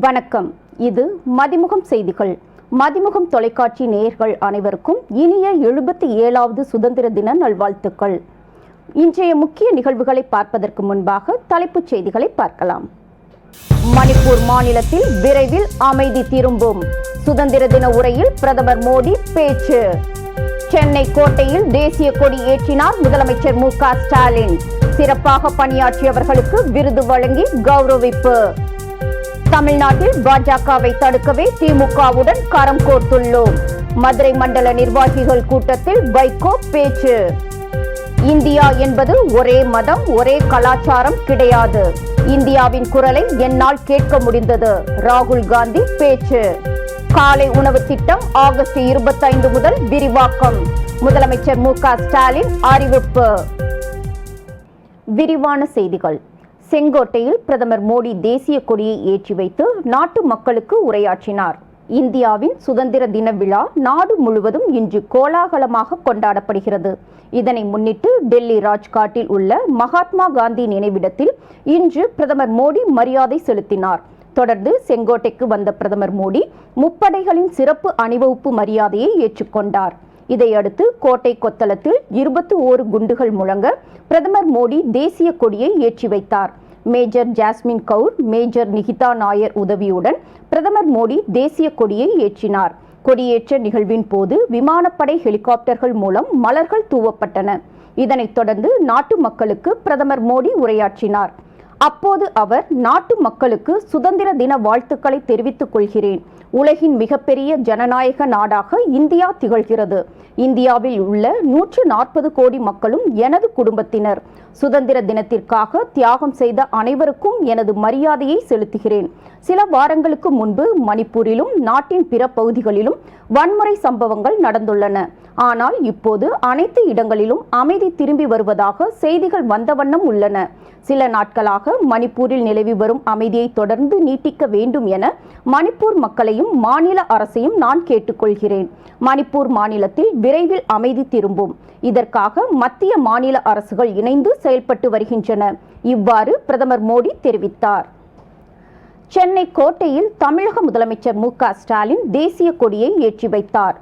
வணக்கம். இது மதிமுகம் செய்திகள். மதிமுகம் தொலைக்காட்சி நேயர்கள் அனைவருக்கும் இனிய எழுபத்தி ஏழாவது சுதந்திர தின நல்வாழ்த்துக்கள். இன்றைய முக்கிய நிகழ்வுகளை பார்ப்பதற்கு முன்பாக தலைப்புச் செய்திகளை பார்க்கலாம். மணிப்பூர் மாநிலத்தில் விரைவில் அமைதி திரும்பும். சுதந்திர தின உரையில் பிரதமர் மோடி பேச்சு. சென்னை கோட்டையில் தேசிய கொடி ஏற்றினார் முதலமைச்சர் மு க ஸ்டாலின். சிறப்பாக பணியாற்றியவர்களுக்கு விருது வழங்கி கௌரவிப்பு. தமிழ்நாட்டில் பாஜகவை தடுக்கவே திமுகவுடன் கரம் கோர்த்துள்ளோம். மதுரை மண்டல நிர்வாகிகள் கூட்டத்தில் வைகோ பேச்சு. இந்தியா என்பது ஒரே மதம் ஒரே கலாச்சாரம் கிடையாது. இந்தியாவின் குரலை என்னால் கேட்க முடிந்தது. ராகுல் காந்தி பேச்சு. காலை உணவு திட்டம் ஆகஸ்ட் இருபத்தைந்து முதல் விரிவாக்கம். முதலமைச்சர் மு க ஸ்டாலின் அறிவிப்பு. விரிவான செய்திகள். செங்கோட்டையில் பிரதமர் மோடி தேசிய கொடியை ஏற்றி வைத்து நாட்டு மக்களுக்கு உரையாற்றினார். இந்தியாவின் சுதந்திர தின விழா நாடு முழுவதும் இன்று கோலாகலமாக கொண்டாடப்படுகிறது. இதனை முன்னிட்டு டெல்லி ராஜ்காட்டில் உள்ள மகாத்மா காந்தி நினைவிடத்தில் இன்று பிரதமர் மோடி மரியாதை செலுத்தினார். தொடர்ந்து செங்கோட்டைக்கு வந்த பிரதமர் மோடி முப்படைகளின் சிறப்பு அணிவகுப்பு மரியாதையை ஏற்றுக்கொண்டார். இதையடுத்து கோட்டை கொத்தளத்தில் இருபத்தி ஓரு குண்டுகள் முழங்க பிரதமர் மோடி தேசிய கொடியை ஏற்றி வைத்தார். மேஜர் ஜாஸ்மின் கவுர் மேஜர் நிகிதா நாயர் உதவியுடன் பிரதமர் மோடி தேசிய கொடியை ஏற்றினார். கொடியேற்ற நிகழ்வின் போது விமானப்படை ஹெலிகாப்டர்கள் மூலம் மலர்கள் தூவப்பட்டன. இதனைத் தொடர்ந்து நாட்டு மக்களுக்கு பிரதமர் மோடி உரையாற்றினார். அப்போது அவர் நாட்டு மக்களுக்கு சுதந்திர தின வாழ்த்துக்களை தெரிவித்துக் கொள்கிறேன். உலகின் மிகப்பெரிய ஜனநாயக நாடாக இந்தியா திகழ்கிறது. இந்தியாவில் உள்ள நூற்று நாற்பது கோடி மக்களும் எனது குடும்பத்தினர். சுதந்திர தினத்திற்காக தியாகம் செய்த அனைவருக்கும் எனது மரியாதையை செலுத்துகிறேன். சில வாரங்களுக்கு முன்பு மணிப்பூரிலும் நாட்டின் பிற பகுதிகளிலும் வன்முறை சம்பவங்கள் நடந்துள்ளன. ஆனால் இப்போது அனைத்து இடங்களிலும் அமைதி திரும்பி வருவதாக செய்திகள் வந்த வண்ணம் உள்ளன. சில நாட்களாக மணிப்பூரில் நிலவி வரும் அமைதியை தொடர்ந்து நீட்டிக்க வேண்டும் என மணிப்பூர் மக்களையும் மாநில அரசையும் நான் கேட்டுக்கொள்கிறேன். மணிப்பூர் மாநிலத்தில் விரைவில் அமைதி திரும்பும். இதற்காக மத்திய மாநில அரசுகள் இணைந்து செயல்பட்டு வருகின்றன. இவ்வாறு பிரதமர் மோடி தெரிவித்தார். சென்னை கோட்டையில் தமிழக முதலமைச்சர் மு க ஸ்டாலின் தேசிய கொடியை ஏற்றி வைத்தார்.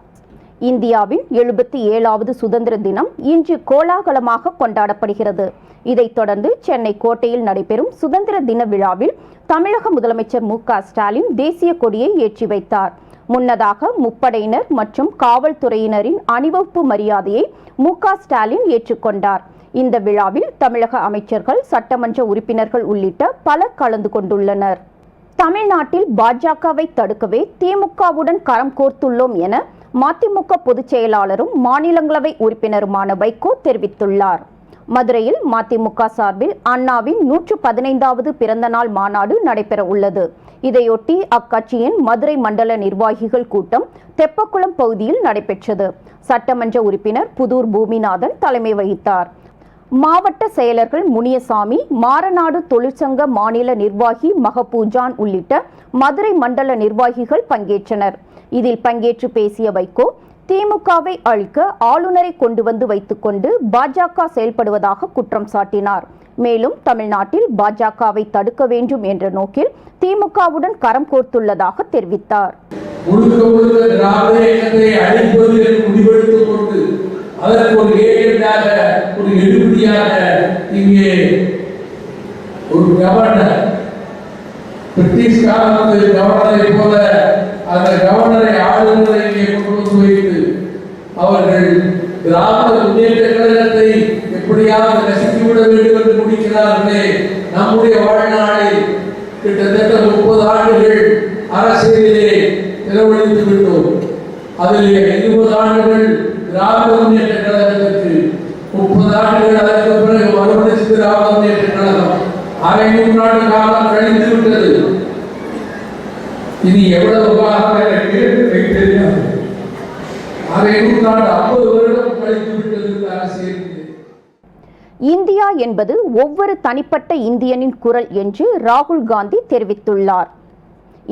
இந்தியாவின் எழுபத்தி ஏழாவது சுதந்திர தினம் இன்று கோலாகலமாக கொண்டாடப்படுகிறது. இதைத் தொடர்ந்து சென்னை கோட்டையில் நடைபெறும் சுதந்திர தின விழாவில் தமிழக முதலமைச்சர் மு க ஸ்டாலின் தேசிய கொடியை ஏற்றி வைத்தார். முன்னதாக முப்படையினர் மற்றும் காவல்துறையினரின் அணிவகுப்பு மரியாதையை மு க ஸ்டாலின் ஏற்றுக்கொண்டார். இந்த விழாவில் தமிழக அமைச்சர்கள் சட்டமன்ற உறுப்பினர்கள் உள்ளிட்ட பலர் கலந்து கொண்டுள்ளனர். தமிழ்நாட்டில் பாஜகவை தடுக்கவே திமுகவுடன் கரம் கோர்த்துள்ளோம் என மதிமுக பொதுச் செயலாளரும் மாநிலங்களவை உறுப்பினருமான வைகோ தெரிவித்துள்ளார். மதுரையில் மதிமுக சார்பில் அண்ணாவின் நூற்று பதினைந்தாவது பிறந்தநாள் மாநாடு நடைபெற உள்ளது. இதையொட்டி அக்கட்சியின் மதுரை மண்டல நிர்வாகிகள் கூட்டம் தெப்பக்குளம் பகுதியில் நடைபெற்றது. சட்டமன்ற உறுப்பினர் புதூர் பூமிநாதன் தலைமை வகித்தார். மாவட்ட செயலர்கள் முனியசாமி மாரநாடு தொழிற்சங்க மாநில நிர்வாகி மகபூஜான் உள்ளிட்ட மதுரை மண்டல நிர்வாகிகள் பங்கேற்றனர். இதில் பங்கேற்று பேசிய வைகோ திமுகவை அழிக்க ஆளுநரை கொண்டு வந்து வைத்துக்கொண்டு பாஜக செயல்படுவதாக குற்றம் சாட்டினார். மேலும் தமிழ்நாட்டில் பாஜகவை தடுக்க வேண்டும் என்ற நோக்கில் திமுகவுடன் கரம் கோர்த்துள்ளதாக தெரிவித்தார். முடிவெடுத்துக் கொண்டு அதற்கு ஒரு ஏஜெண்டாக ஒரு எழுபடியாக இங்கே ஒரு கவர்னர் பிரிட்டிஷ் காலத்து கவர்னரை போல அந்த கவர்னரை ஆளுநரை இங்கே கொண்டு வந்து வைத்து அவர்கள் கிராம முன்னேற்ற கழகத்தை எப்படியாவது நசுக்கிவிட வேண்டும் என்று முடிக்கிறார்களே. நம்முடைய வாழ்நாளில் கிட்டத்தட்ட முப்பது ஆண்டுகள் அரசியலிலே செலவழித்து விட்டோம். அதில் இருபது ஆண்டுகள் கிராம முன்னேற்ற அரை காலம் கழிந்து விட்டது. இது எவ்வளவு எனக்கு தெரியாது. அரை நூற்றாண்டு ஐம்பது வருடம் கழித்து விட்டது அரசியல் இந்தியா என்பது ஒவ்வொரு தனிப்பட்ட இந்தியனின் குரல் என்று ராகுல் காந்தி தெரிவித்துள்ளார்.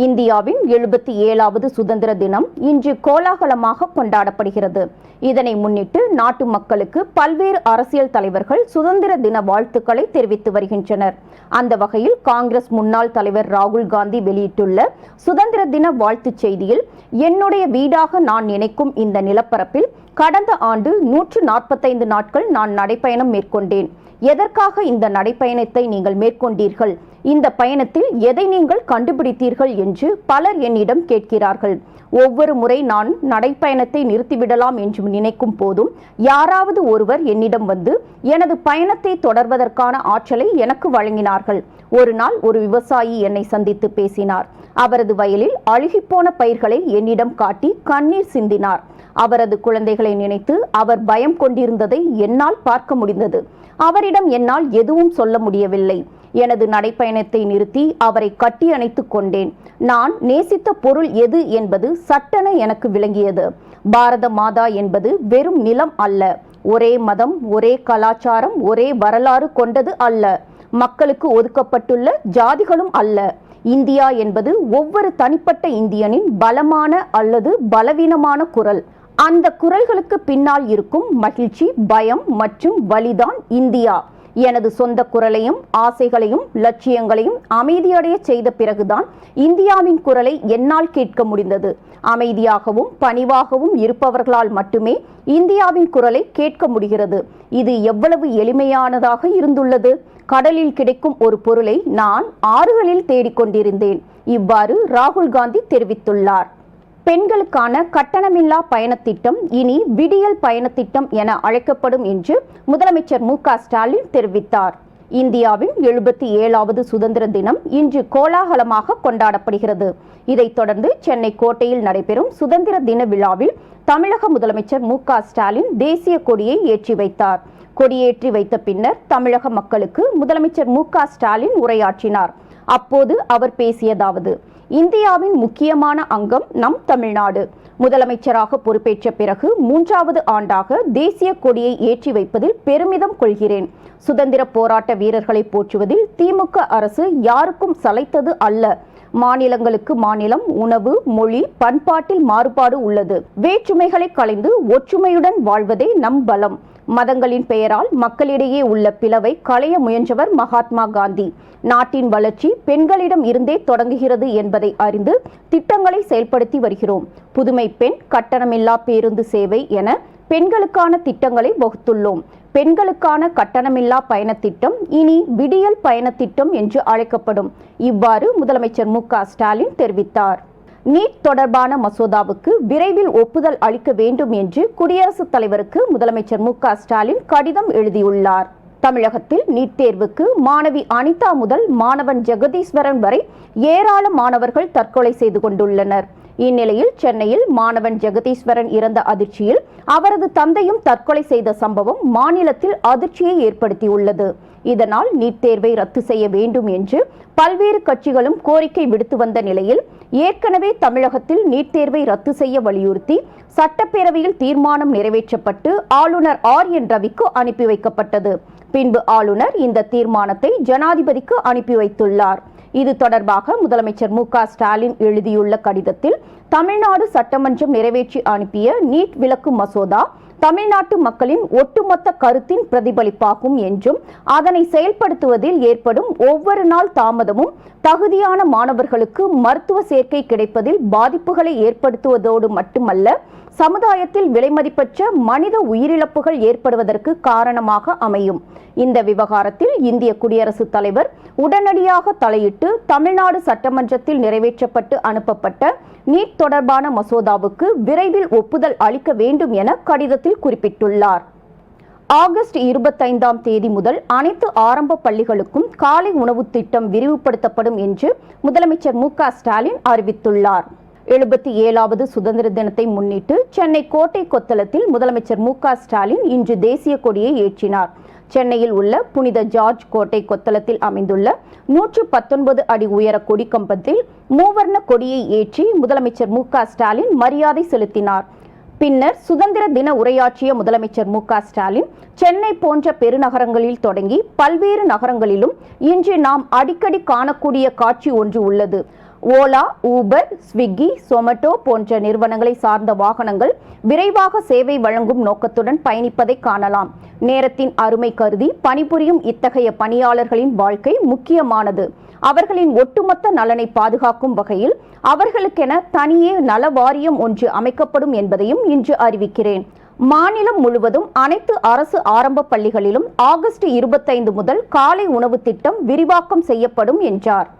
இந்தியாவின் எழுபத்தி ஏழாவது சுதந்திர தினம் இன்று கோலாகலமாக கொண்டாடப்படுகிறது. இதனை முன்னிட்டு நாட்டு மக்களுக்கு பல்வேறு அரசியல் தலைவர்கள் சுதந்திர தின வாழ்த்துக்களை தெரிவித்து வருகின்றனர். அந்த வகையில் காங்கிரஸ் முன்னாள் தலைவர் ராகுல் காந்தி வெளியிட்டுள்ள சுதந்திர தின வாழ்த்துச் செய்தியில் என்னுடைய வீடாக நான் நினைக்கும் இந்த நிலப்பரப்பில் கடந்த ஆண்டு நூற்று நாற்பத்தைந்து நாட்கள் நான் நடைப்பயணம் மேற்கொண்டேன். எதற்காக இந்த நடைப்பயணத்தை நீங்கள் மேற்கொண்டீர்கள்? இந்த பயணத்தில் எதை நீங்கள் கண்டுபிடித்தீர்கள் என்று பலர் என்னிடம் கேட்கிறார்கள். ஒவ்வொரு முறை நான் நடைப்பயணத்தை நிறுத்திவிடலாம் என்று நினைக்கும் போதும் யாராவது ஒருவர் என்னிடம் வந்து எனது பயணத்தை தொடர்வதற்கான ஆற்றலை எனக்கு வழங்கினார்கள். ஒரு நாள் ஒரு விவசாயி என்னை சந்தித்து பேசினார். அவரது வயலில் அழுகிப்போன பயிர்களை என்னிடம் காட்டி கண்ணீர் சிந்தினார். அவரது குழந்தைகளை நினைத்து அவர் பயம் கொண்டிருந்ததை என்னால் பார்க்க முடிந்தது. அவரிடம் என்னால் எதுவும் சொல்ல முடியவில்லை. எனது நடைப்பயணத்தை நிறுத்தி அவரை கட்டி அணைத்துக் கொண்டேன். நான் நேசித்த பொருள் எது என்பது சட்டென எனக்கு விளங்கியது. பாரத மாதா என்பது வெறும் நிலம் அல்ல. ஒரே மதம் ஒரே கலாச்சாரம் ஒரே வரலாறு கொண்டது அல்ல. மக்களுக்கு ஒதுக்கப்பட்டுள்ள ஜாதிகளும் அல்ல. இந்தியா என்பது ஒவ்வொரு தனிப்பட்ட இந்தியனின் பலமான அல்லது பலவீனமான குரல். அந்த குரல்களுக்கு பின்னால் இருக்கும் மகிழ்ச்சி பயம் மற்றும் வலிதான் இந்தியா. எனது சொந்த குரலையும் ஆசைகளையும் லட்சியங்களையும் அமைதியடைய செய்த பிறகுதான் இந்தியாவின் குரலை என்னால் கேட்க முடிந்தது. அமைதியாகவும் பணிவாகவும் இருப்பவர்களால் மட்டுமே இந்தியாவின் குரலை கேட்க முடிகிறது. இது எவ்வளவு எளிமையானதாக இருந்துள்ளது. கடலில் கிடைக்கும் ஒரு பொருளை நான் ஆறுகளில் தேடிக்கொண்டிருந்தேன். இவ்வாறு ராகுல் காந்தி தெரிவித்துள்ளார். பெண்களுக்கான கட்டணமில்லா பயணத்திட்டம் இனி விடியல் பயணத்திட்டம் என அழைக்கப்படும் என்று முதலமைச்சர் மு க ஸ்டாலின் தெரிவித்தார். இந்தியாவின் எழுபத்தி ஏழாவது சுதந்திர தினம் இன்று கோலாகலமாக கொண்டாடப்படுகிறது. இதைத் தொடர்ந்து சென்னை கோட்டையில் நடைபெறும் சுதந்திர தின விழாவில் தமிழக முதலமைச்சர் மு க ஸ்டாலின் தேசிய கொடியை ஏற்றி வைத்தார். கொடியேற்றி வைத்த பின்னர் தமிழக மக்களுக்கு முதலமைச்சர் மு க ஸ்டாலின் உரையாற்றினார். அப்போது அவர் பேசியதாவது இந்தியாவின் முக்கியமான அங்கம் நம் தமிழ்நாடு. முதலமைச்சராக பொறுப்பேற்ற பிறகு மூன்றாவது ஆண்டாக தேசிய கொடியை ஏற்றி வைப்பதில் பெருமிதம் கொள்கிறேன். சுதந்திர போராட்ட வீரர்களை போற்றுவதில் திமுக அரசு யாருக்கும் சளைத்தது அல்ல. மாநிலங்களுக்கு மாநிலம் உணவு மொழி பண்பாட்டில் மாறுபாடு உள்ளது. வேற்றுமைகளை களைந்து ஒற்றுமையுடன் வாழ்வதே நம் பலம். மதங்களின் பெயரால் மக்களிடையே உள்ள பிளவை களைய முயன்றவர் மகாத்மா காந்தி. நாட்டின் வளர்ச்சி பெண்களிடம் இருந்தே தொடங்குகிறது என்பதை அறிந்து திட்டங்களை செயல்படுத்தி வருகிறோம். புதுமை பெண் கட்டணமில்லா பேருந்து சேவை என பெண்களுக்கான திட்டங்களை வகுத்துள்ளோம். பெண்களுக்கான கட்டணமில்லா பயணத்திட்டம் இனி விடியல் பயணத்திட்டம் என்று அழைக்கப்படும். இவ்வாறு முதலமைச்சர் மு ஸ்டாலின் தெரிவித்தார். நீட் தொடர்பான மசோதாவுக்கு விரைவில் ஒப்புதல் அளிக்க வேண்டும் என்று குடியரசுத் தலைவருக்கு முதலமைச்சர் மு க ஸ்டாலின் கடிதம் எழுதியுள்ளார். தமிழகத்தில் நீட் தேர்வுக்கு மாணவி அனிதா முதல் மாணவன் ஜெகதீஸ்வரன் வரை ஏராள மாணவர்கள் தற்கொலை செய்து கொண்டுள்ளனர். இந்நிலையில் சென்னையில் மாணவன் ஜெகதீஸ்வரன் இறந்த அதிர்ச்சியில் அவரது தந்தையும் தற்கொலை செய்த சம்பவம் மாநிலத்தில் அதிர்ச்சியை ஏற்படுத்தியுள்ளது. இதனால் நீட் தேர்வை ரத்து செய்ய வேண்டும் என்று பல்வேறு கட்சிகளும் கோரிக்கை விடுத்து வந்த நிலையில் ஏற்கனவே தமிழகத்தில் நீட் தேர்வை ரத்து செய்ய வலியுறுத்தி சட்டப்பேரவையில் தீர்மானம் நிறைவேற்றப்பட்டு ஆளுநர் ஆர் என் ரவிக்கு அனுப்பி வைக்கப்பட்டது. பின்பு ஆளுநர் இந்த தீர்மானத்தை ஜனாதிபதிக்கு அனுப்பி வைத்துள்ளார். இது தொடர்பாக முதலமைச்சர் மு க ஸ்டாலின் எழுதியுள்ள கடிதத்தில் தமிழ்நாடு சட்டமன்றம் நிறைவேற்றி அனுப்பிய நீட் விலக்கு மசோதா தமிழ்நாட்டு மக்களின் ஒட்டுமொத்த கருத்தின் பிரதிபலிப்பாகும் என்றும் அதனை செயல்படுத்துவதில் ஏற்படும் ஒவ்வொரு நாள் தாமதமும் தகுதியான மாணவர்களுக்கு மருத்துவ சேர்க்கை கிடைப்பதில் பாதிப்புகளை ஏற்படுத்துவதோடு மட்டுமல்ல சமுதாயத்தில் விலைமதிப்பற்ற மனித உயிரிழப்புகள் ஏற்படுவதற்கு காரணமாக அமையும். இந்த விவகாரத்தில் இந்திய குடியரசுத் தலைவர் உடனடியாக தலையிட்டு தமிழ்நாடு சட்டமன்றத்தில் நிறைவேற்றப்பட்டு அனுப்பப்பட்ட நீட் தொடர்பான மசோதாவுக்கு விரைவில் ஒப்புதல் அளிக்க வேண்டும் என கடிதத்தில் குறிப்பிட்டுள்ளார். ஆகஸ்ட் இருபத்தைந்தாம் தேதி முதல் அனைத்து ஆரம்ப பள்ளிகளுக்கும் காலை உணவுத் திட்டம் விரிவுபடுத்தப்படும் என்று முதலமைச்சர் மு க ஸ்டாலின் அறிவித்துள்ளார். எழுபத்தி ஏழாவது சுதந்திர தினத்தை முன்னிட்டு சென்னை கோட்டை கொத்தளத்தில் முதலமைச்சர் மு க ஸ்டாலின் இன்று தேசிய கொடியை ஏற்றினார். சென்னையில் உள்ள புனித ஜார்ஜ் கோட்டை கொத்தளத்தில் அமைந்துள்ள நூற்று பத்தொன்பது அடி உயர கொடி கம்பத்தில் மூவர்ண கொடியை ஏற்றி முதலமைச்சர் மு க ஸ்டாலின் மரியாதை செலுத்தினார். பின்னர் சுதந்திர தின உரையாற்றிய முதலமைச்சர் மு க ஸ்டாலின் சென்னை போன்ற பெருநகரங்களில் தொடங்கி பல்வேறு நகரங்களிலும் இன்று நாம் அடிக்கடி காணக்கூடிய காட்சி ஒன்று உள்ளது. ஓலா ஊபர் ஸ்விக்கி சொமட்டோ போன்ற நிறுவனங்களை சார்ந்த வாகனங்கள் விரைவாக சேவை வழங்கும் நோக்கத்துடன் பயணிப்பதை காணலாம். நேரத்தின் அருமை கருதி பணிபுரியும் இத்தகைய பணியாளர்களின் வாழ்க்கை முக்கியமானது. அவர்களின் ஒட்டுமொத்த நலனை பாதுகாக்கும் வகையில் அவர்களுக்கென தனியே நல வாரியம் ஒன்று அமைக்கப்படும் என்பதையும் இன்று அறிவிக்கிறேன். மாநிலம் முழுவதும் அனைத்து அரசு ஆரம்ப பள்ளிகளிலும் ஆகஸ்ட் இருபத்தைந்து முதல் காலை உணவு திட்டம் விரிவாக்கம் செய்யப்படும் என்றார்.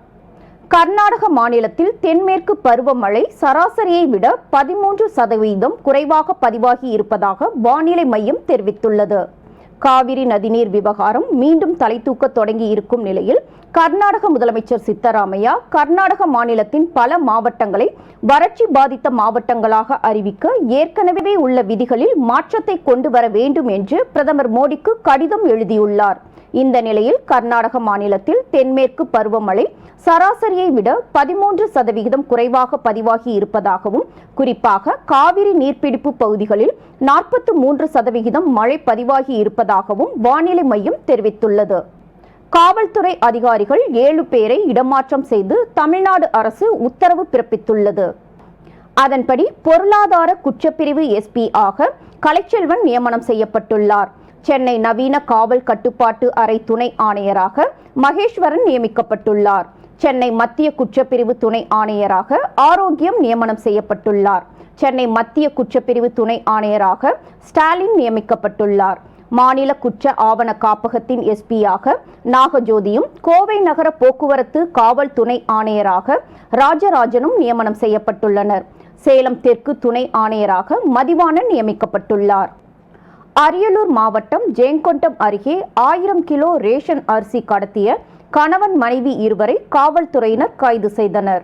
கர்நாடக மாநிலத்தில் தென்மேற்கு பருவமழை சராசரியை விட பதிமூன்று சதவீதம் குறைவாக பதிவாகி இருப்பதாக வானிலை மையம் தெரிவித்துள்ளது. காவிரி நதிநீர் விவகாரம் மீண்டும் தலை தூக்க தொடங்கி இருக்கும் நிலையில் கர்நாடக முதலமைச்சர் சித்தராமையா கர்நாடக மாநிலத்தின் பல மாவட்டங்களை வறட்சி பாதித்த மாவட்டங்களாக அறிவிக்க ஏற்கனவே உள்ள விதிகளில் மாற்றத்தை கொண்டு வர வேண்டும் என்று பிரதமர் மோடிக்கு கடிதம் எழுதியுள்ளார். இந்த நிலையில் கர்நாடக மாநிலத்தில் தென்மேற்கு பருவமழை சராசரியை விட பதிமூன்று சதவிகிதம் குறைவாக பதிவாகி இருப்பதாகவும் குறிப்பாக காவிரி நீர்பிடிப்பு பகுதிகளில் நாற்பத்து மூன்று சதவிகிதம் மழை பதிவாகி இருப்பதாகவும் வானிலை மையம் தெரிவித்துள்ளது. காவல்துறை அதிகாரிகள் ஏழு பேரை இடமாற்றம் செய்து தமிழ்நாடு அரசு உத்தரவு பிறப்பித்துள்ளது. அதன்படி பொருளாதார குற்றப்பிரிவு எஸ்பி ஆக கலைச்செல்வன் நியமனம் செய்யப்பட்டுள்ளார். சென்னை நவீன காவல் கட்டுப்பாட்டு அறை துணை ஆணையராக மகேஸ்வரன் நியமிக்கப்பட்டுள்ளார். சென்னை மத்திய குற்றப்பிரிவு துணை ஆணையராக ஆரோக்கியம் நியமனம் செய்யப்பட்டுள்ளார். சென்னை மத்திய குற்றப்பிரிவு துணை ஆணையராக ஸ்டாலின் நியமிக்கப்பட்டுள்ளார். மாநில குற்ற ஆவண காப்பகத்தின் எஸ்பியாக நாகஜோதியும் கோவை நகர போக்குவரத்து காவல் துணை ஆணையராக ராஜராஜனும் நியமனம் செய்யப்பட்டுள்ளனர். சேலம் தெற்கு துணை ஆணையராக மதிவாணன் நியமிக்கப்பட்டுள்ளார். அரியலூர் மாவட்டம் ஜெயங்கொண்டம் அருகே ஆயிரம் கிலோ ரேஷன் அரிசி கடத்திய கணவன் மனைவி இருவரை காவல்துறையினர் கைது செய்தனர்.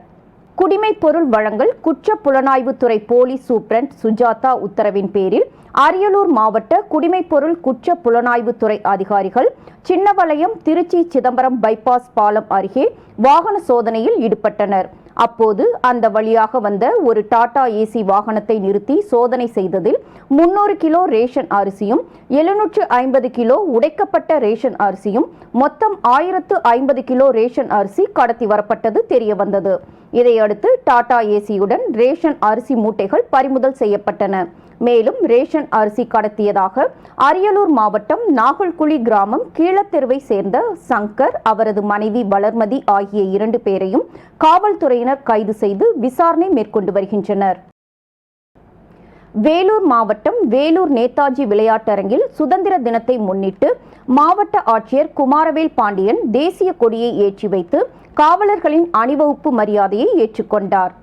குடிமை பொருள் வழங்கல் குற்ற புலனாய்வுத்துறை போலீஸ் சூப்ரண்ட் சுஜாதா உத்தரவின் பேரில் அரியலூர் மாவட்ட குடிமை பொருள் குற்ற புலனாய்வுத்துறை அதிகாரிகள் சின்னவளையம் திருச்சி சிதம்பரம் பைபாஸ் பாலம் அருகே வாகன சோதனையில் ஈடுபட்டனர். அப்போது அந்த வழியாக வந்த ஒரு டாடா ஏசி வாகனத்தை நிறுத்தி சோதனை செய்ததில் முன்னூறு கிலோ ரேஷன் அரிசியும் எழுநூற்று ஐம்பது கிலோ உடைக்கப்பட்ட ரேஷன் அரிசியும் மொத்தம் ஆயிரத்து ஐம்பது கிலோ ரேஷன் அரிசி கடத்தி வரப்பட்டது தெரியவந்தது. இதையடுத்து டாடா ஏசியுடன் ரேஷன் அரிசி மூட்டைகள் பறிமுதல் செய்யப்பட்டன. மேலும் ரேஷன் அரிசி கடத்தியதாக அரியலூர் மாவட்டம் நாகல்குழி கிராமம் கீழத்தெருவை சேர்ந்த சங்கர் அவரது மனைவி வளர்மதி ஆகிய இரண்டு பேரையும் காவல்துறையினர் கைது செய்து விசாரணை மேற்கொண்டு வருகின்றனர். வேலூர் மாவட்டம் வேலூர் நேதாஜி விளையாட்டரங்கில் சுதந்திர தினத்தை முன்னிட்டு மாவட்ட ஆட்சியர் குமாரவேல் பாண்டியன் தேசிய கொடியை ஏற்றி வைத்து காவலர்களின் அணிவகுப்பு மரியாதையை ஏற்றுக்கொண்டார்.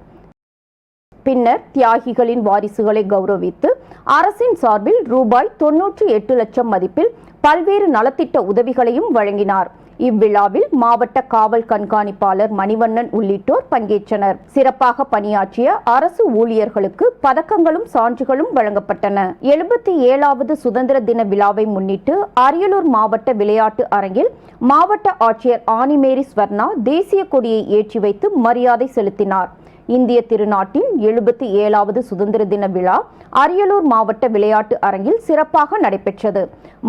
பின்னர் தியாகிகளின் வாரிசுகளை கௌரவித்து அரசின் சார்பில் ரூபாய் தொன்னூற்றி எட்டு லட்சம் மதிப்பில் பல்வேறு நலத்திட்ட உதவிகளையும் வழங்கினார். இவ்விழாவில் மாவட்ட காவல் கண்காணிப்பாளர் மணிவண்ணன் உள்ளிட்டோர் பங்கேற்றனர். சிறப்பாக பணியாற்றிய அரசு ஊழியர்களுக்கு பதக்கங்களும் சான்றுகளும் வழங்கப்பட்டன. எழுபத்தி ஏழாவது சுதந்திர தின விழாவை முன்னிட்டு அரியலூர் மாவட்ட விளையாட்டு அரங்கில் மாவட்ட ஆட்சியர் ஆனிமேரி ஸ்வர்ணா தேசிய கொடியை ஏற்றி வைத்து மரியாதை செலுத்தினார். இந்திய திருநாட்டின் எழுபத்தி ஏழாவது சுதந்திர தின விழா அரியலூர் மாவட்ட விளையாட்டு அரங்கில் சிறப்பாக நடைபெற்றது.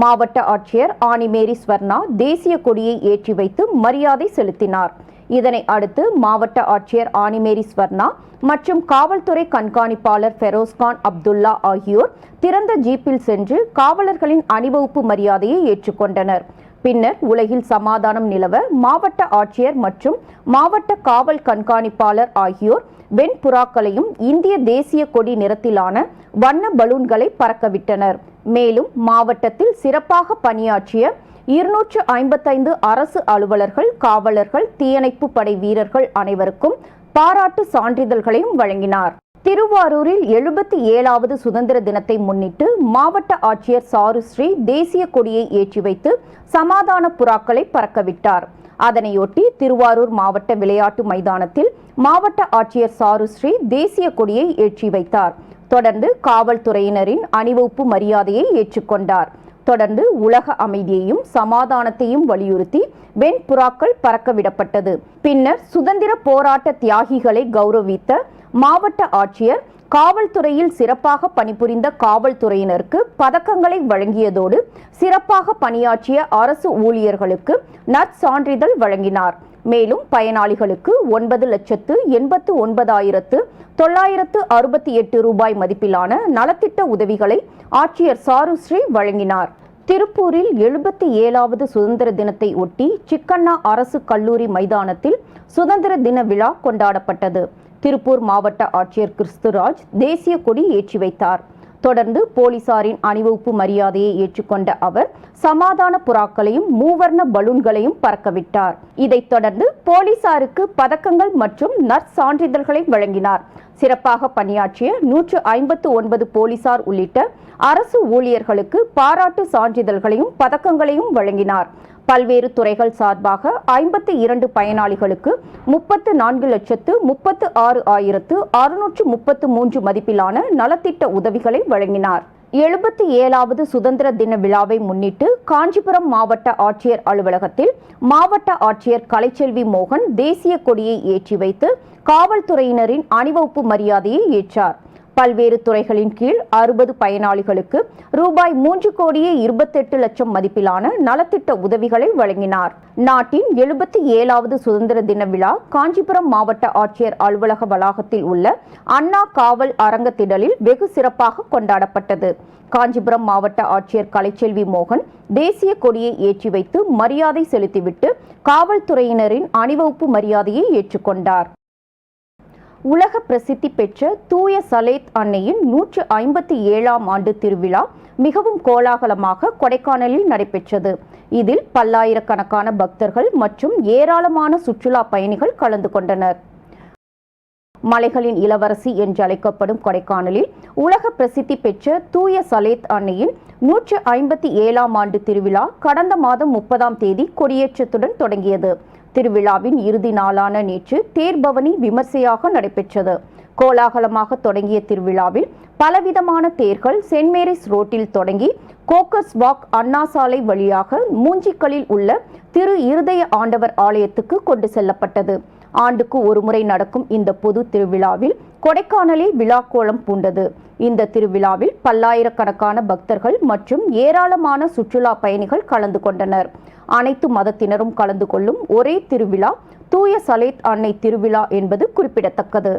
மாவட்ட ஆட்சியர் ஆனிமேரி ஸ்வர்ணா தேசிய கொடியை ஏற்றி வைத்து மரியாதை செலுத்தினார். இதனை அடுத்து மாவட்ட ஆட்சியர் ஆனிமேரி ஸ்வர்ணா மற்றும் காவல்துறை கண்காணிப்பாளர் ஃபெரோஸ்கான் அப்துல்லா ஆகியோர் திறந்த ஜீப்பில் சென்று காவலர்களின் அணிவகுப்பு மரியாதையை ஏற்றுக்கொண்டனர். பின்னர் உலகில் சமாதானம் நிலவ மாவட்ட ஆட்சியர் மற்றும் மாவட்ட காவல் கண்காணிப்பாளர் ஆகியோர் வெண்புறாக்களையும் இந்திய தேசிய கொடி நிறத்திலான வண்ண பலூன்களை பறக்கவிட்டனர். மேலும் மாவட்டத்தில் சிறப்பாக பணியாற்றிய இருநூற்று ஐம்பத்தைந்து அரசு அலுவலர்கள் காவலர்கள் தீயணைப்பு படை வீரர்கள் அனைவருக்கும் பாராட்டு சான்றிதழ்களையும் வழங்கினார். திருவாரூரில் எழுபத்தி ஏழாவது சுதந்திர தினத்தை முன்னிட்டு மாவட்ட ஆட்சியர் சாருஸ்ரீ தேசிய கொடியை ஏற்றி வைத்து சமாதான புறாக்களை பறக்கவிட்டார். அதனையொட்டி திருவாரூர் மாவட்ட விளையாட்டு மைதானத்தில் மாவட்ட ஆட்சியர் சாருஸ்ரீ தேசிய கொடியை ஏற்றி வைத்தார். தொடர்ந்து காவல்துறையினரின் அணிவகுப்பு மரியாதையை ஏற்றுக்கொண்டார். தொடர்ந்து உலக அமைதியையும் சமாதானத்தையும் வலியுறுத்தி வெண்புறாக்கள் பறக்கவிடப்பட்டது. பின்னர் சுதந்திர போராட்ட தியாகிகளை கௌரவித்த மாவட்ட ஆட்சியர் காவல்துறையில் சிறப்பாக பணிபுரிந்த காவல்துறையினருக்கு பதக்கங்களை வழங்கியதோடு சிறப்பாக பணியாற்றிய அரசு ஊழியர்களுக்கு நற்சான்றிதழ் வழங்கினார். மேலும் பயனாளிகளுக்கு ஒன்பது லட்சத்து எண்பத்து ஒன்பதாயிரத்து தொள்ளாயிரத்து அறுபத்தி எட்டு ரூபாய் மதிப்பிலான நலத்திட்ட உதவிகளை ஆட்சியர் சாருஸ்ரீ வழங்கினார். திருப்பூரில் எழுபத்தி ஏழாவது சுதந்திர தினத்தை ஒட்டி சிக்கண்ணா அரசு கல்லூரி மைதானத்தில் சுதந்திர தின விழா கொண்டாடப்பட்டது. திருப்பூர் மாவட்ட ஆட்சியர் கிறிஸ்துராஜ் தேசிய கொடி ஏற்றி வைத்தார். தொடர்ந்து போலீசாரின் அணிவகுப்பு மரியாதையை ஏற்றுக்கொண்ட அவர் சமாதான புறாக்களையும் மூவர்ண பலூன்களையும் பறக்கவிட்டார். இதைத் தொடர்ந்து போலீசாருக்கு பதக்கங்கள் மற்றும் நற்சான்றிதழ்களை வழங்கினார். சிறப்பாக பணியாற்றிய நூற்று ஐம்பத்து ஒன்பது போலீசார் உள்ளிட்ட அரசு ஊழியர்களுக்கு பாராட்டு சான்றிதழ்களையும் பதக்கங்களையும் வழங்கினார். பல்வேறு துறைகள் சார்பாக ஐம்பத்தி இரண்டு பயனாளிகளுக்கு முப்பத்து நான்கு லட்சத்து முப்பத்து ஆறு ஆயிரத்து அறுநூற்று முப்பத்து மூன்று மதிப்பிலான நலத்திட்ட உதவிகளை வழங்கினார். எழுபத்தி ஏழாவது சுதந்திர தின விழாவை முன்னிட்டு காஞ்சிபுரம் மாவட்ட ஆட்சியர் அலுவலகத்தில் மாவட்ட ஆட்சியர் கலைச்செல்வி மோகன் தேசிய கொடியை ஏற்றி வைத்து காவல்துறையினரின் அணிவகுப்பு மரியாதையை ஏற்றார். பல்வேறு துறைகளின் கீழ் அறுபது பயனாளிகளுக்கு ரூபாய் மூன்று கோடியே இருபத்தெட்டு லட்சம் மதிப்பிலான நலத்திட்ட உதவிகளை வழங்கினார். நாட்டின் எழுபத்தி ஏழாவது சுதந்திர தின விழா காஞ்சிபுரம் மாவட்ட ஆட்சியர் அலுவலக வளாகத்தில் உள்ள அண்ணா காவல் அரங்கத்திடலில் வெகு சிறப்பாக கொண்டாடப்பட்டது. காஞ்சிபுரம் மாவட்ட ஆட்சியர் கலைச்செல்வி மோகன் தேசிய கொடியை ஏற்றி வைத்து மரியாதை செலுத்திவிட்டு காவல்துறையினரின் அணிவகுப்பு மரியாதையை ஏற்றுக்கொண்டார். உலக பிரசித்தி பெற்ற தூய சலேத் அன்னையின் நூற்று ஐம்பத்தி ஏழாம் ஆண்டு திருவிழா மிகவும் கோலாகலமாக கொடைக்கானலில் நடைபெற்றது. இதில் பல்லாயிரக்கணக்கான பக்தர்கள் மற்றும் ஏராளமான சுற்றுலா பயணிகள் கலந்து கொண்டனர். மலைகளின் இளவரசி என்று அழைக்கப்படும் கொடைக்கானலில் உலக பிரசித்தி பெற்ற தூய சலேத் அன்னையின் நூற்று ஐம்பத்தி ஏழாம் ஆண்டு திருவிழா கடந்த மாதம் முப்பதாம் தேதி கொடியேற்றத்துடன் தொடங்கியது. திருவிழாவின் இறுதி நாளான நேற்று தேர்பவனி விமர்சையாக நடைபெற்றது. கோலாகலமாக தொடங்கிய திருவிழாவில் பலவிதமான தேர்கள் சென்ட் மேரிஸ் ரோட்டில் தொடங்கி கோக்கஸ் வாக் அண்ணா சாலை வழியாக மூஞ்சிக்கலில் உள்ள திரு இருதய ஆண்டவர் ஆலயத்துக்கு கொண்டு செல்லப்பட்டது. ஆண்டுக்கு ஒருமுறை நடக்கும் இந்த பொது திருவிழாவில் கொடைக்கானலில் விழாக்கோலம் பூண்டது. இந்த திருவிழாவில் பல்லாயிரக்கணக்கான பக்தர்கள் மற்றும் ஏராளமான சுற்றுலா பயணிகள் கலந்து கொண்டனர். அனைத்து மதத்தினரும் கலந்து கொள்ளும் ஒரே திருவிழா தூய சலேத் அன்னை திருவிழா என்பது குறிப்பிடத்தக்கது.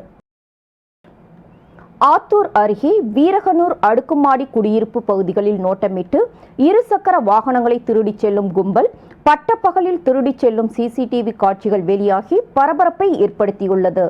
ஆத்தூர் அருகே வீரகனூர் அடுக்குமாடி குடியிருப்பு பகுதிகளில் நோட்டமிட்டு இருசக்கர வாகனங்களை திருடிச் செல்லும் கும்பல் பட்டப்பகலில் திருடிச் செல்லும் சிசிடிவி காட்சிகள் வெளியாகி பரபரப்பை ஏற்படுத்தியுள்ளது.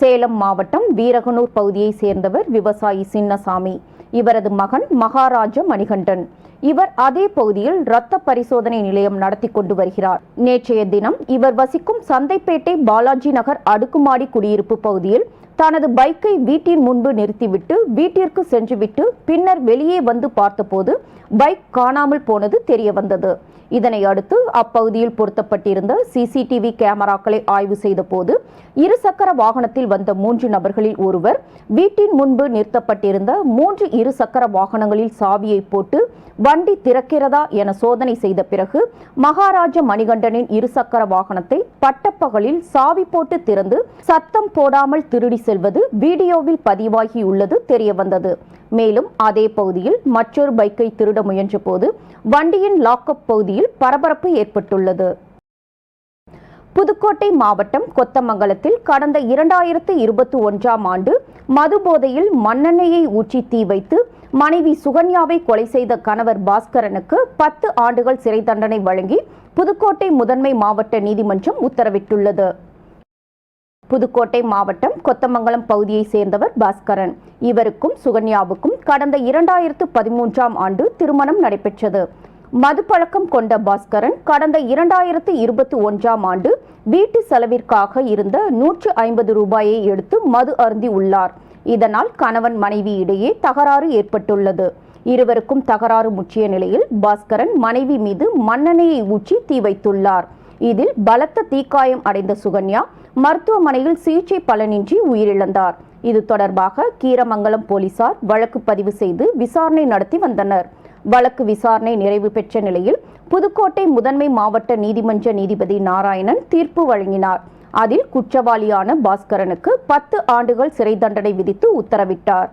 சேலம் மாவட்டம் வீரகனூர் பகுதியைச் சேர்ந்தவர் விவசாயி சின்னசாமி. இவரது மகன் மகாராஜ மணிகண்டன். இவர் அதே பகுதியில் இரத்த பரிசோதனை நிலையம் நடத்தி கொண்டு வருகிறார். நேற்றைய தினம் இவர் வசிக்கும் சந்தைப்பேட்டை பாலாஜி நகர் அடுக்குமாடி குடியிருப்பு பகுதியில் தனது பைக்கை வீட்டின் முன்பு நிறுத்திவிட்டு வீட்டிற்கு சென்றுவிட்டு பின்னர் வெளியே வந்து பார்த்தபோது பைக் காணாமல் போனது தெரிய வந்தது இதனை அடுத்து அப்பகுதியில் பொருத்தப்பட்டிருந்த சிசிடிவி கேமராக்களை ஆய்வு செய்தபோது இருசக்கர வாகனத்தில் வந்த மூன்று நபர்களில் ஒருவர் வீட்டின் முன்பு நிறுத்தப்பட்டிருந்த மூன்று இருசக்கர வாகனங்களில் சாவியை போட்டு வண்டி திறக்கிறதா என சோதனை செய்த பிறகு மகாராஜ மணிகண்டனின் இருசக்கர வாகனத்தை பட்டப்பகலில் சாவி போட்டு திறந்து சத்தம் போடாமல் திருடி செல்வது வீடியோவில் பதிவாகியுள்ளது தெரியவந்தது. மேலும் அதே பகுதியில் மற்றொரு பைக்கை திருட முயன்றபோது வண்டியின் லாக்அப் பகுதியில் பரபரப்பு ஏற்பட்டுள்ளது. புதுக்கோட்டை மாவட்டம் கொத்தமங்கலத்தில் கடந்த இரண்டாயிரத்து இருபத்தி ஒன்றாம் ஆண்டு மது போதையில் மண்ணெண்ணெயை ஊற்றி தீ வைத்து மனைவி சுகன்யாவை கொலை செய்த கணவர் பாஸ்கரனுக்கு பத்து ஆண்டுகள் சிறை தண்டனை வழங்கி புதுக்கோட்டை முதன்மை மாவட்ட நீதிமன்றம் உத்தரவிட்டுள்ளது. புதுக்கோட்டை மாவட்டம் கொத்தமங்கலம் பகுதியைச் சேர்ந்தவர் பாஸ்கரன். இவருக்கும் சுகன்யாவுக்கும் கடந்த இரண்டாயிரத்து பதிமூன்றாம் ஆண்டு திருமணம் நடைபெற்றது. மதுப்பழக்கம் கொண்ட பாஸ்கரன் கடந்த இரண்டாயிரத்து இருபத்தி ஒன்றாம் ஆண்டு வீட்டு செலவிற்காக இருந்த நூற்று ஐம்பது ரூபாயை எடுத்து மது அருந்தி உள்ளார். இதனால் கணவன் மனைவி இடையே தகராறு ஏற்பட்டுள்ளது. இருவருக்கும் தகராறு முற்றிய நிலையில் பாஸ்கரன் மனைவி மீது மண்ணெண்ணெயை ஊற்றி தீ வைத்துள்ளார். இதில் பலத்த தீக்காயம் அடைந்த சுகன்யா மருத்துவமனையில் சிகிச்சை பலனின்றி உயிரிழந்தார். இது தொடர்பாக கீரமங்கலம் போலீசார் வழக்கு பதிவு செய்து விசாரணை நடத்தி வந்தனர். வழக்கு விசாரணை நிறைவு பெற்ற நிலையில் புதுக்கோட்டை முதன்மை மாவட்ட நீதிமன்ற நீதிபதி நாராயணன் தீர்ப்பு வழங்கினார். அதில் குற்றவாளியான பாஸ்கரனுக்கு பத்து ஆண்டுகள் சிறை தண்டனை விதித்து உத்தரவிட்டார்.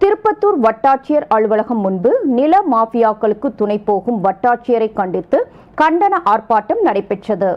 திருப்பத்தூர் வட்டாட்சியர் அலுவலகம் முன்பு நில மாஃபியாக்களுக்கு துணை போகும் வட்டாட்சியரை கண்டித்து கண்டன ஆர்ப்பாட்டம் நடைபெற்றது.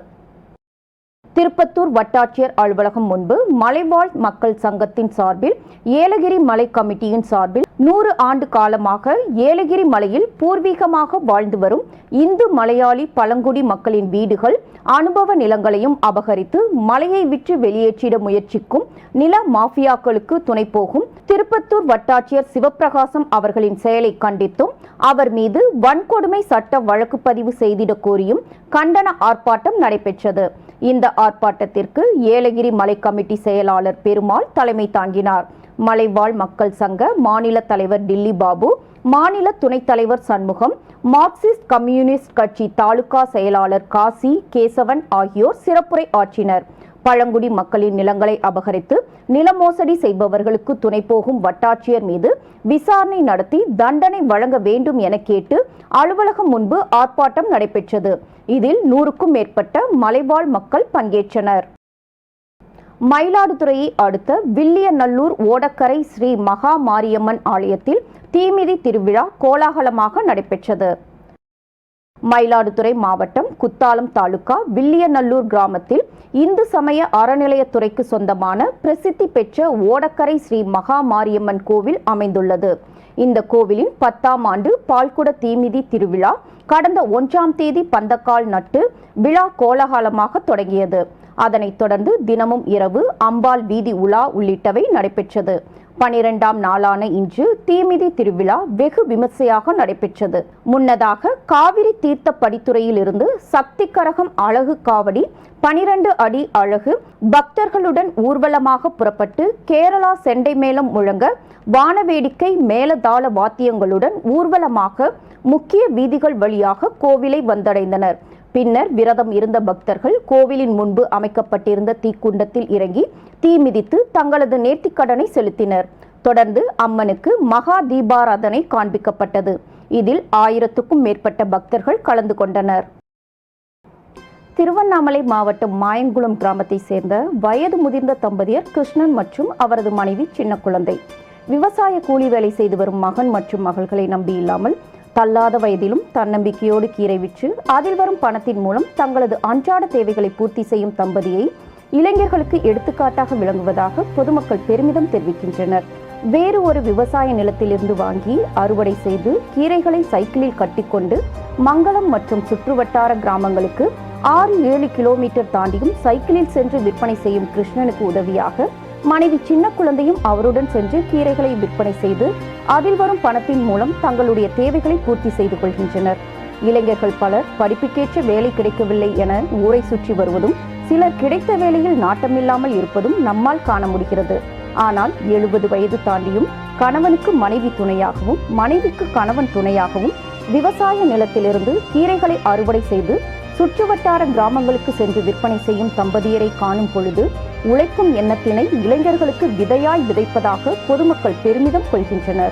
திருப்பத்தூர் வட்டாட்சியர் அலுவலகம் முன்பு மலைவாழ் மக்கள் சங்கத்தின் சார்பில் ஏலகிரி மலை கமிட்டியின் சார்பில் நூறு ஆண்டு காலமாக ஏலகிரி மலையில் பூர்வீகமாக வாழ்ந்து வரும் இந்து மலையாளி பழங்குடி மக்களின் வீடுகள் அனுபவ நிலங்களையும் அபகரித்து மலையை விற்று வெளியேற்றிட முயற்சிக்கும் நில மாஃபியாக்களுக்கு துணை போகும் திருப்பத்தூர் வட்டாட்சியர் சிவப்பிரகாசம் அவர்களின் செயலை கண்டித்தும் அவர் மீது வன்கொடுமை சட்ட வழக்கு பதிவு செய்திட கோரியும் கண்டன ஆர்ப்பாட்டம் நடைபெற்றது. இந்த ஆர்ப்பாட்டத்திற்கு ஏலகிரி மலை கமிட்டி செயலாளர் பெருமாள் தலைமை தாங்கினார். மலைவாழ் மக்கள் சங்க மாநில தலைவர் டில்லி பாபு மாநில துணைத் தலைவர் சண்முகம் மார்க்சிஸ்ட் கம்யூனிஸ்ட் கட்சி தாலுகா செயலாளர் காசி கேசவன் ஆகியோர் சிறப்புரை ஆற்றினர். பழங்குடி மக்களின் நிலங்களை அபகரித்து நில மோசடி செய்பவர்களுக்கு துணை போகும் வட்டாட்சியர் மீது விசாரணை நடத்தி தண்டனை வழங்க வேண்டும் என கேட்டு அலுவலகம் முன்பு ஆர்ப்பாட்டம் நடைபெற்றது. இதில் நூறுக்கும் மேற்பட்ட மலைவாழ் மக்கள் பங்கேற்றனர். மயிலாடுதுறையை அடுத்த வில்லியநல்லூர் ஓடக்கரை ஸ்ரீ மகா மாரியம்மன் ஆலயத்தில் தீமிதி திருவிழா கோலாகலமாக நடைபெற்றது. மயிலாடுதுறை மாவட்டம் குத்தாலம் தாலுகா வில்லியநல்லூர் கிராமத்தில் இந்து சமய அறநிலையத்துறைக்கு சொந்தமான பிரசித்தி பெற்ற ஓடக்கரை ஸ்ரீ மகா மாரியம்மன் கோவில் அமைந்துள்ளது. இந்த கோவிலின் பத்தாம் ஆண்டு பால்குட தீமிதி திருவிழா கடந்த ஒன்றாம் தேதி பந்தக்கால் நட்டு விழா கோலாகலமாக தொடங்கியது. அதனைத் தொடர்ந்து தினமும் இரவு அம்பாள் வீதி உலா உள்ளிட்டவை நடைபெற்றது. பனிரெண்டாம் நாளான இன்று தீமிதி திருவிழா வெகு விமர்சையாக நடைபெற்றது. முன்னதாக காவிரி தீர்த்த படித்துறையிலிருந்து சக்திகரகம் சக்தி கரகம் அழகு காவடி பனிரெண்டு அடி அழகு பக்தர்களுடன் ஊர்வலமாக புறப்பட்டு கேரளா செண்டை மேளம் முழங்க வானவேடிக்கை மேலதாள வாத்தியங்களுடன் ஊர்வலமாக முக்கிய வீதிகள் வழியாக கோவிலை வந்தடைந்தனர். பின்னர் விரதம் இருந்த பக்தர்கள் கோவிலின் முன்பு அமைக்கப்பட்டிருந்த தீக்குண்டத்தில் இறங்கி தீ மிதித்து தங்களது நேர்த்திக்கடனை செலுத்தினர். தொடர்ந்து அம்மனுக்கு மகா தீபாராதனை காண்பிக்கப்பட்டது. இதில் ஆயிரத்துக்கும் மேற்பட்ட பக்தர்கள் கலந்து கொண்டனர். திருவண்ணாமலை மாவட்டம் மாயங்குளம் கிராமத்தை சேர்ந்த வயது முதிர்ந்த தம்பதியர் கிருஷ்ணன் மற்றும் அவரது மனைவி சின்ன குழந்தை. விவசாய கூலி வேலை செய்து வரும் மகன் மற்றும் மகள்களை நம்பி இல்லாமல் தள்ளாத வயதிலும் தன்னம்பிக்கையோடு கீரை விற்று அதில் வரும் பணத்தின் மூலம் தங்களது அன்றாட தேவைகளை பூர்த்தி செய்யும் தம்பதியை இளைஞர்களுக்கு எடுத்துக்காட்டாக விளங்குவதாக பொதுமக்கள் பெருமிதம் தெரிவிக்கின்றனர். வேறு ஒரு விவசாய நிலத்திலிருந்து வாங்கி அறுவடை செய்து கீரைகளை சைக்கிளில் கட்டிக்கொண்டு மங்களம் மற்றும் சுற்றுவட்டார கிராமங்களுக்கு ஆறு ஏழு கிலோமீட்டர் தாண்டியும் சைக்கிளில் சென்று விற்பனை செய்யும் கிருஷ்ணனுக்கு உதவியாக மனைவி சின்ன குழந்தையும் அவருடன் சென்று கீரைகளை விற்பனை செய்து அதில் வரும் பணத்தின் மூலம் தங்களுடைய தேவைகளை பூர்த்தி செய்து கொள்கின்றனர். இளைஞர்கள் பலர் படிப்புக்கேற்ற வேலை கிடைக்கவில்லை என ஊரை சுற்றி வருவதும் சிலர் கிடைத்த வேலையில் நாட்டமில்லாமல் இருப்பதும் நம்மால் காண முடிகிறது. ஆனால் எழுபது வயது தாண்டியும் கணவனுக்கு மனைவி துணையாகவும் மனைவிக்கு கணவன் துணையாகவும் விவசாய நிலத்திலிருந்து கீரைகளை அறுவடை செய்து சுற்றுவட்டார கிராமங்களுக்கு சென்று விற்பனை செய்யும் தம்பதியரை காணும் பொழுது உழைக்கும் எண்ணத்தினை இளைஞர்களுக்கு விதையாய் விதைப்பதாக பொதுமக்கள் பெருமிதம் கொள்கின்றனர்.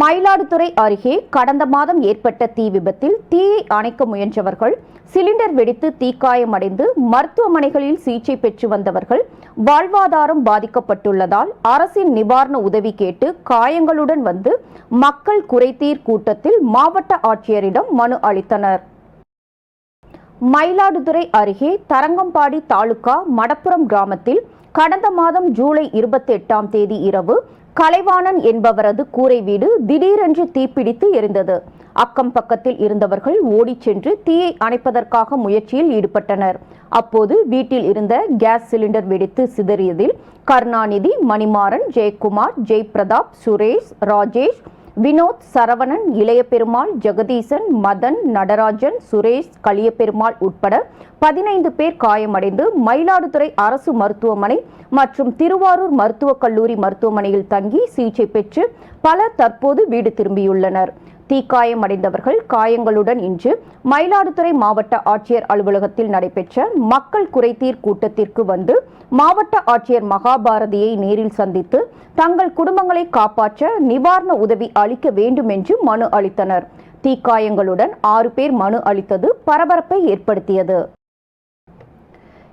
மயிலாடுதுறை அருகே கடந்த மாதம் ஏற்பட்ட தீ விபத்தில் தீயை அணைக்க முயன்றவர்கள் சிலிண்டர் வெடித்து தீக்காயமடைந்து மருத்துவமனைகளில் சிகிச்சை பெற்று வந்தவர்கள் வாழ்வாதாரம் பாதிக்கப்பட்டுள்ளதால் அரசின் நிவாரண உதவி கேட்டு காயங்களுடன் வந்து மக்கள் குறைதீர் கூட்டத்தில் மாவட்ட ஆட்சியரிடம் மனு அளித்தனர். மயிலாடுதுறை அருகே தரங்கம்பாடி தாலுகா மடப்புரம் கிராமத்தில் கடந்த மாதம் ஜூலை இருபத்தி எட்டாம் தேதி இரவு கலைவாணன் என்பவரது கூரை வீடு திடீரென்று தீப்பிடித்து எரிந்தது. அக்கம் பக்கத்தில் இருந்தவர்கள் ஓடிச் சென்று தீயை அணைப்பதற்காக முயற்சியில் ஈடுபட்டனர். அப்போது வீட்டில் இருந்த கேஸ் சிலிண்டர் வெடித்து சிதறியதில் கருணாநிதி மணிமாறன் ஜெயக்குமார் ஜெய்பிரதாப் சுரேஷ் ராஜேஷ் வினோத் சரவணன் இளைய பெருமாள் ஜெகதீசன் மதன் நடராஜன் சுரேஷ் கலியபெருமாள் உட்பட பதினைந்து பேர் காயமடைந்து மயிலாடுதுறை அரசு மருத்துவமனை மற்றும் திருவாரூர் மருத்துவக் கல்லூரி மருத்துவமனையில் தங்கி சிகிச்சை பெற்று பலர் தற்போது வீடு திரும்பியுள்ளனர். தீக்காயமடைந்தவர்கள் காயங்களுடன் இன்று மயிலாடுதுறை மாவட்ட ஆட்சியர் அலுவலகத்தில் நடைபெற்ற மக்கள் குறைதீர் கூட்டத்திற்கு வந்து மாவட்ட ஆட்சியர் மகாபாரதியை நேரில் சந்தித்து தங்கள் குடும்பங்களை காப்பாற்ற நிவாரண உதவி அளிக்க வேண்டும் என்று மனு அளித்தனர். தீக்காயங்களுடன் ஆறு பேர் மனு அளித்தது பரபரப்பை ஏற்படுத்தியது.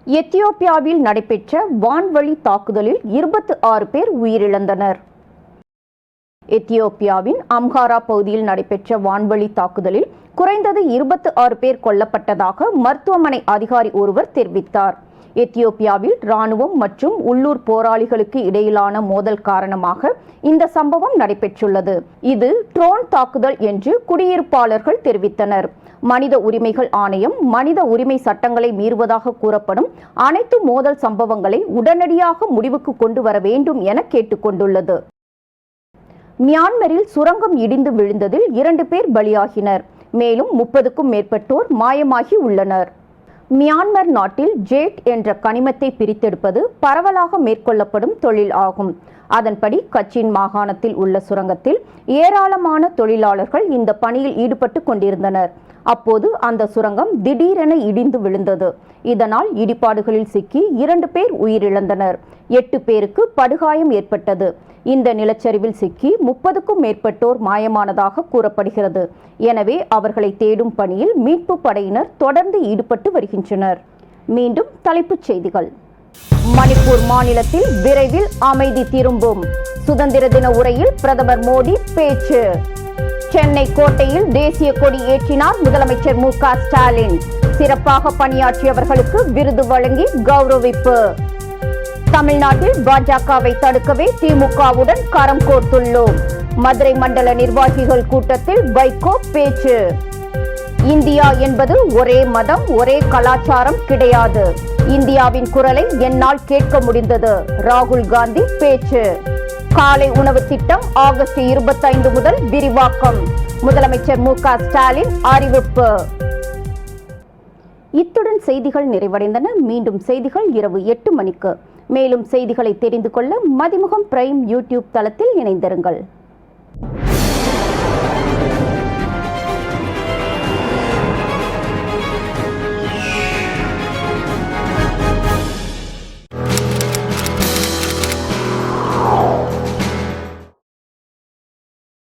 எத்தியோப்பியாவில் நடைபெற்ற வான்வழி தாக்குதலில் இருபத்தி ஆறு பேர் உயிரிழந்தனர். எத்தியோப்பியாவின் அம்ஹாரா பகுதியில் நடைபெற்ற வான்வழி தாக்குதலில் குறைந்தது இருபத்தி ஆறு பேர் கொல்லப்பட்டதாக மருத்துவமனை அதிகாரி ஒருவர் தெரிவித்தார். எத்தியோப்பியாவில் ராணுவம் மற்றும் உள்ளூர் போராளிகளுக்கு இடையிலான மோதல் காரணமாக இந்த சம்பவம் நடைபெற்றுள்ளது. இது ட்ரோன் தாக்குதல் என்று குடியிருப்பாளர்கள் தெரிவித்தனர். மனித உரிமைகள் ஆணையம் மனித உரிமை சட்டங்களை மீறுவதாக கூறப்படும் அனைத்து மோதல் சம்பவங்களை உடனடியாக முடிவுக்கு கொண்டு வர வேண்டும் என கேட்டுக்கொண்டுள்ளது. மியான்மரில் சுரங்கம் இடிந்து விழுந்ததில் இரண்டு பேர் பலியாகினர். மேலும் முப்பதுக்கும் மேற்பட்டோர் மாயமாகி உள்ளனர். மியான்மர் நாட்டில் ஜேட் என்ற கனிமத்தை பிரித்தெடுப்பது பரவலாக மேற்கொள்ளப்படும் தொழில் ஆகும். அதன்படி கச்சின் மாகாணத்தில் உள்ள சுரங்கத்தில் ஏராளமான தொழிலாளர்கள் இந்த பணியில் ஈடுபட்டு கொண்டிருந்தனர். அப்போது அந்த சுரங்கம் திடீரென இடிந்து விழுந்தது. இதனால் இடிபாடுகளில் சிக்கி இரண்டு பேர் உயிரிழந்தனர். எட்டு பேருக்கு படுகாயம் ஏற்பட்டது. இந்த நிலச்சரிவில் சிக்கி முப்பதுக்கும் மேற்பட்டோர் மாயமானதாக கூறப்படுகிறது. எனவே அவர்களை தேடும் பணியில் மீட்பு படையினர் தொடர்ந்து ஈடுபட்டு வருகின்றனர். மீண்டும் தலைப்புச் செய்திகள். மணிப்பூர் மாநிலத்தில் விரைவில் அமைதி திரும்பும். சுதந்திர தின உரையில் பிரதமர் மோடி பேச்சு. சென்னை கோட்டையில் தேசிய கொடி ஏற்றினார் முதலமைச்சர் மு க ஸ்டாலின். சிறப்பாக பணியாற்றியவர்களுக்கு விருது வழங்கி கௌரவிப்பு. தமிழ்நாட்டில் பாஜகவை தடுக்கவே திமுகவுடன் கரம் கோர்த்துள்ளோம். மதுரை மண்டல நிர்வாகிகள் கூட்டத்தில் வைகோ பேச்சு. இந்தியா என்பது ஒரே மதம் ஒரே கலாச்சாரம் கிடையாது. இந்தியாவின் குரலை என்னால் கேட்க முடிந்தது. ராகுல் காந்தி பேச்சு. காலை உணவு திட்டம் ஆகஸ்ட் இருபத்தைந்து முதல் விரிவாக்கம். முதலமைச்சர் மு க ஸ்டாலின் அறிவிப்பு. இத்துடன் செய்திகள் நிறைவடைந்தன. மீண்டும் செய்திகள் இரவு எட்டு மணிக்கு. மேலும் செய்திகளை தெரிந்து கொள்ள மதிமுகம் பிரைம் யூடியூப் தளத்தில் இணைந்திருங்கள்.